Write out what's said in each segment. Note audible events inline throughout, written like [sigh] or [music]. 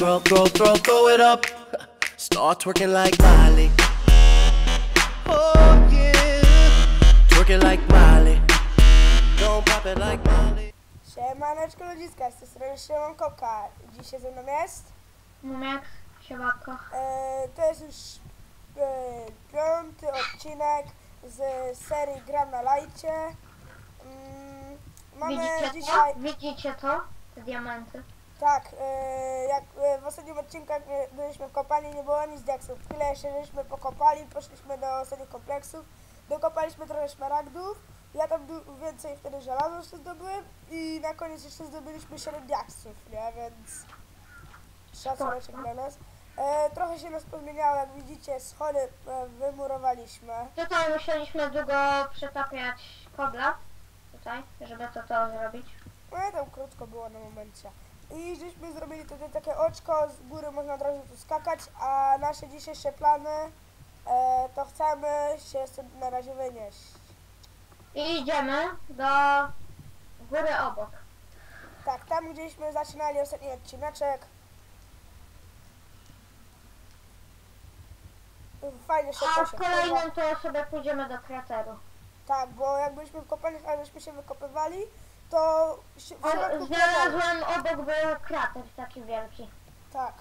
throw, throw, throw, throw it up. Start twerking like Miley. Oh yeah, twerking like Miley. Don't pop it like Miley. Siemaneczko ludziska, z tej strony Szymon Koka. Dzisiaj ze mną jest. Numek, siemanko. E, to jest już e, piąty odcinek z serii Gram na lajcie. Mm, mamy Widzicie dzisiaj. to? Widzicie to? Te diamenty. Tak, e, jak e, w ostatnim odcinku jak my byliśmy w kopalni, nie było nic diaksów. Chwilę jeszcze żeśmy pokopali, poszliśmy do ostatnich kompleksów, dokopaliśmy trochę szmaragdów. Ja tam więcej wtedy żelaza jeszcze zdobyłem i na koniec jeszcze zdobyliśmy 7 diaksów, nie? Więc szacuneczek dla nas. E, trochę się nas pozmieniało, jak widzicie, schody e, wymurowaliśmy. Tutaj musieliśmy długo przetapiać kobla. Tutaj, żeby to to zrobić. No i tam krótko było na momencie. I żeśmy zrobili tutaj takie oczko, z góry można od razu tu skakać, a nasze dzisiejsze plany e, to chcemy się stąd na razie wynieść. I idziemy do góry obok. Tak, tam gdzieśmy zaczynali ostatni odcineczek. Fajnie się A w kolejnym to sobie pójdziemy do krateru. Tak, bo jak byliśmy w kopalni, a żeśmy się wykopywali, to się, w środku znalazłem obok był krater taki wielki. Tak,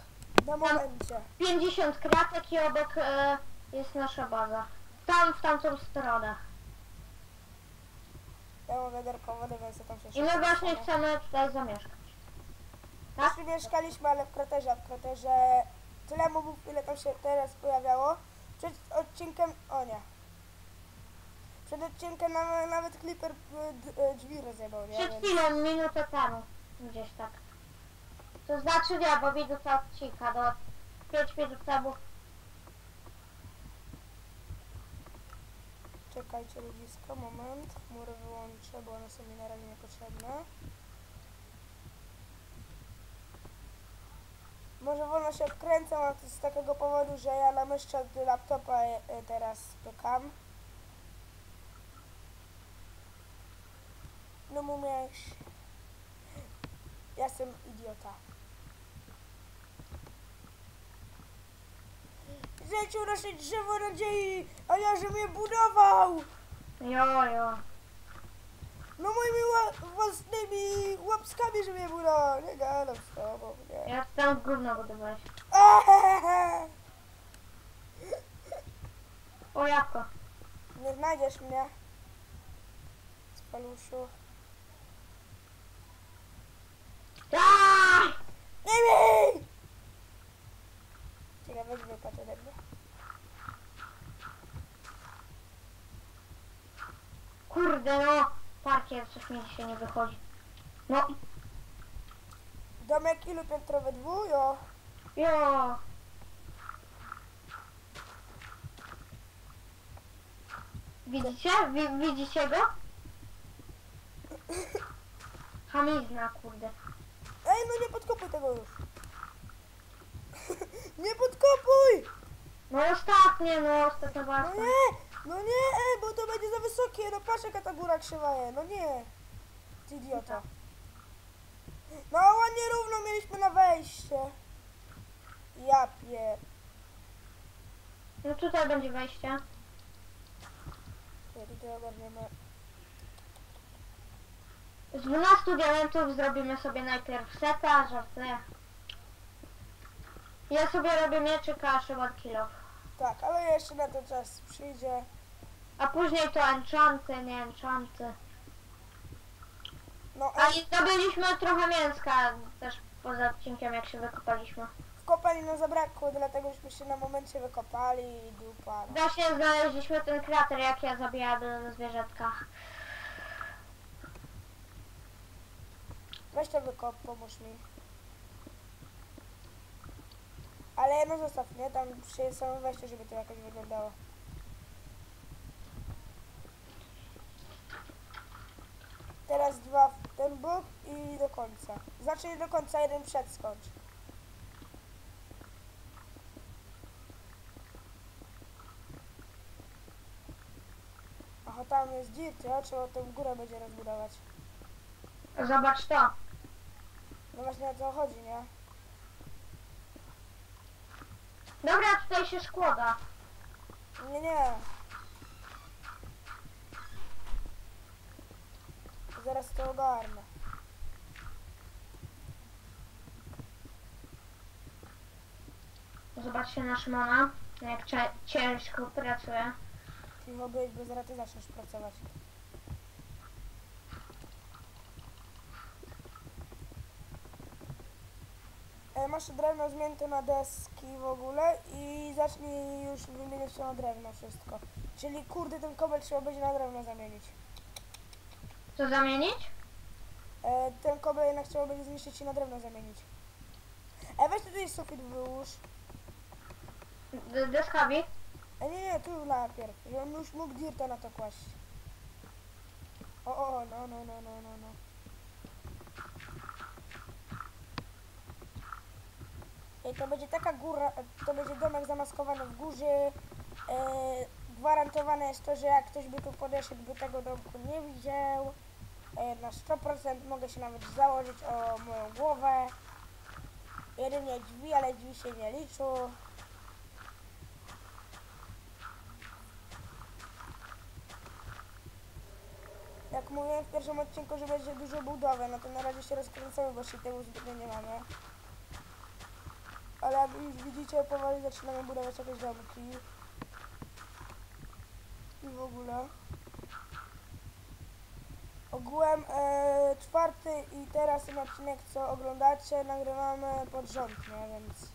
na momencie. 50 kratek i obok e, jest nasza baza. Tam, w tamtą stronę. Ja mam wiaderko wody, więc ja tam się I my szybko właśnie chcemy tutaj zamieszkać. Tak? Już mieszkaliśmy, ale w kraterze, a w kraterze tyle mobów, ile tam się teraz pojawiało. Przed odcinkiem, o nie. Przed odcinkiem nam, nawet Clipper d- y, drzwi rozjebał, nie? Przed chwilą, minutę temu. Gdzieś tak. To znaczy nie, bo minuta odcinka, do 5 minut temu. czekajcie ludzisko, moment. Chmury wyłączę, bo one są mi na razie niepotrzebne. Może wolno się odkręcam, ale to z takiego powodu, że ja na myszce od laptopa y, teraz pykam. No mumiesz. Ja jestem idiota. Zlecił nasze drzewo nadziei, a ja, że mnie budował! Jo, jo. No moimi ła- własnymi łapskami, że mnie budował. Nie gadam z tobą, nie. Ja tam gówno budowałeś. O jabłko. Nie znajdziesz mnie. Spaluszu. Daj! Nie bij! Czekaj, weź wypatrz ode mnie. Kurde no. Parkier, coś mi dzisiaj nie wychodzi. No, Domek ilu piętrowy? Dwujo. jo. Widzicie? Wi widzicie go? [laughs] Hamizna, kurde. Ej, no nie podkopuj tego już. [laughs] nie podkopuj! No ostatnie, no ostatnia No nie, no nie, ej, bo to będzie za wysokie. No patrz jaka ta góra krzywa jest. No nie. Ty idiota. No ładnie równo mieliśmy na wejście. Ja pier... No tutaj będzie wejście. Nie, tutaj ogarniemy. Z 12 diamentów zrobimy sobie najpierw seta, żartuję. Ja sobie robię mieczyka, a Szymon kilo. Tak, ale jeszcze na to czas przyjdzie. A później to enchanty, nie enchanty. No A i zdobyliśmy trochę mięska też poza odcinkiem jak się wykopaliśmy. w kopalni nam zabrakło, dlatego żeśmy się na momencie wykopali i dupa. No. Właśnie znaleźliśmy ten krater jak ja zabijałem zwierzątka. Weź to wykop, pomóż mi. Ale no zostaw, nie? Tam przy samym wejściu, żeby to jakoś wyglądało. Teraz dwa w ten bok i do końca. Znaczy do końca, jeden przed skończ. Aha, tam jest dirt, ja? Trzeba tę górę będzie rozbudować. Zobacz to. No właśnie o to chodzi, nie? Dobra, tutaj się szkłoda. Nie, nie. Zaraz to ogarnę. Zobaczcie na Szymona, jak ciężko pracuje. Cicho być, bo zaraz ty zaczniesz pracować. Masz drewno zmięte na deski w ogóle i zacznij już wymieniać to na drewno wszystko. Czyli kurde ten kobel trzeba będzie na drewno zamienić. Co zamienić? E, ten kobel jednak trzeba będzie zniszczyć i na drewno zamienić. E, weź tutaj sufit wyłóż. D- Deskami? E, nie, nie, tu najpierw, żebym już mógł dirta na to kłaść. O, o, o, no, no, no, no, no, no. To będzie taka góra, to będzie domek zamaskowany w górze. E, gwarantowane jest to, że jak ktoś by tu podeszedł, by tego domku nie widział. E, na 100% mogę się nawet założyć o moją głowę. Jedynie drzwi, ale drzwi się nie liczą. Jak mówiłem w pierwszym odcinku, że będzie dużo budowy, no to na razie się rozkręcamy, bo się tego zbytnio nie mamy. Ale jak widzicie, powoli zaczynamy budować jakieś domki. I w ogóle. Ogółem e, czwarty i teraz ten odcinek, co oglądacie, nagrywamy pod rząd, nie? Więc...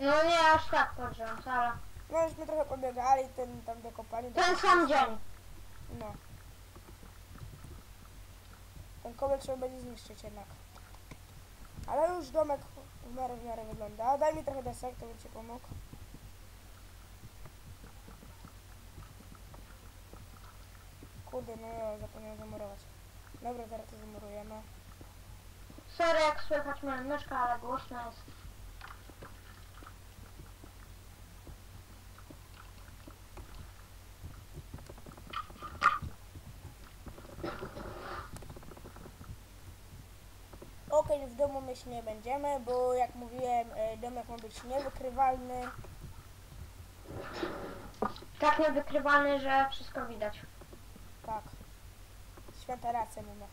No nie aż tak pod rząd, ale... No żeśmy trochę pobiegali, ten tam do kopalni. do Ten sam dzień. No. Ten kobel trzeba będzie zniszczyć jednak. Ale już domek w miarę w miarę wygląda. Daj mi trochę desek, to bym ci pomógł. Kurde, no ja zapomniałem zamurować. Dobra, zaraz to zamurujemy. Sorry jak słychać moją myszkę, ale głośno jest. Okej, w domu myć nie będziemy, bo jak mówiłem, e, domek ma być niewykrywalny. Tak niewykrywalny, że wszystko widać. Tak. Święta racja na nas.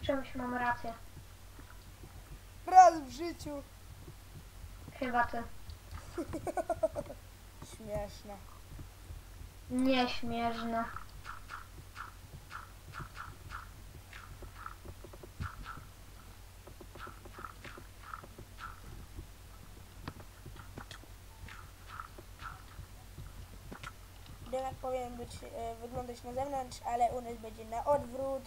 W czymś mam rację. Raz w życiu. Chyba ty. [laughs] Śmieszne. Nieśmierzne. Domek powinien być, e, wyglądać na zewnątrz, ale u nas będzie na odwrót.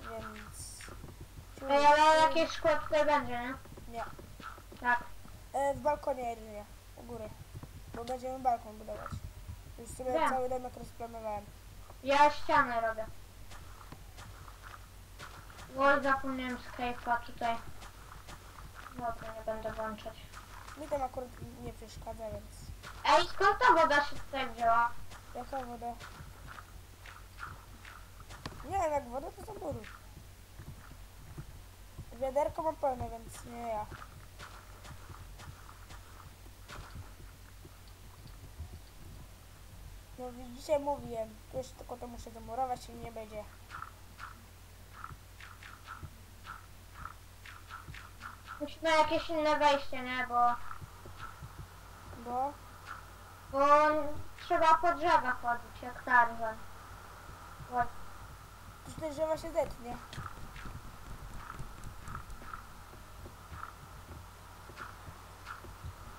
Więc... Ej, ale jakieś szkło tutaj będzie, nie? Nie. Tak. E, w balkonie jedynie, u góry. Bo będziemy balkon budować. Już sobie Wiem. cały domek rozplanowałem. Ja ścianę robię. Oj, zapomniałem Skype'a tutaj. No to nie będę włączać. Mi tam akurat nie przeszkadza, więc... Ej, skąd ta woda się tutaj wzięła? Jaka woda? Nie, jak woda to za muru. Wiaderko mam pełne, więc nie ja. No widzicie, mówiłem. Tu jeszcze tylko to muszę zamurować i nie będzie. Musimy jakieś inne wejście, nie? Bo, Bo... bo trzeba po drzewach chodzić, jak Tarzan. Bo- Tu te drzewa się zetnie.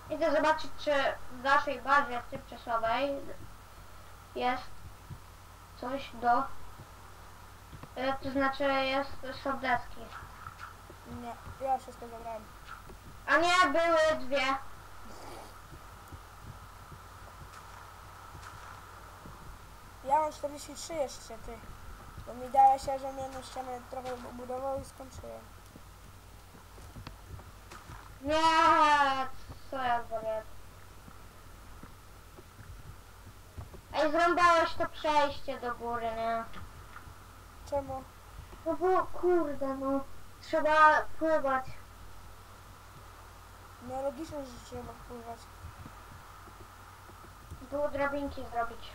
Idę zobaczyć, czy w naszej bazie cyprzesowej jest coś do... e, To znaczy jest, są deski. Nie, ja wszystko zabrałem. A nie, były dwie. Ja mam 43 jeszcze, ty. Bo mi dałeś, a że jedną ścianę trochę budował i skończyłem. Nie, co ja wariat. Ej, zrąbałeś to przejście do góry, nie? Czemu? No bo kurde, no. Trzeba pływać. No logiczne, że trzeba pływać. Było drabinki zrobić.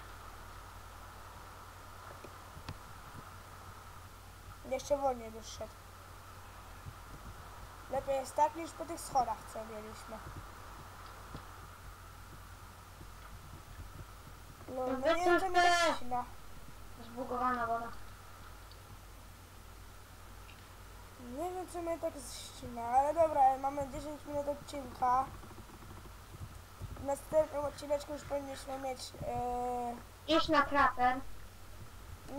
Jeszcze wolniej byś szedł. Lepiej jest tak niż po tych schodach, co mieliśmy. No, no nie wiem, co mi tak. Zbugowana woda. Nie wiem, co mnie tak ścina, ale dobra, mamy 10 minut odcinka. W następnym odcineczku już powinniśmy mieć... Yy, Iść na krater.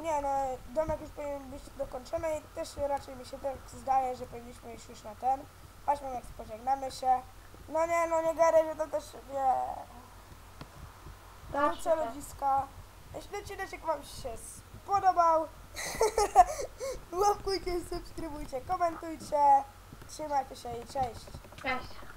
nie no, domek już powinien być dokończony i też raczej mi się tak zdaje, że powinniśmy iść już na ten. Chodźmy, jak pożegnamy się. No nie, no nie gadaj, że to też nie... Cię. ludziska. Jeśli odcinek wam się spodobał, łapkujcie, subskrybujcie, komentujcie. Trzymajcie się i cześć. Cześć.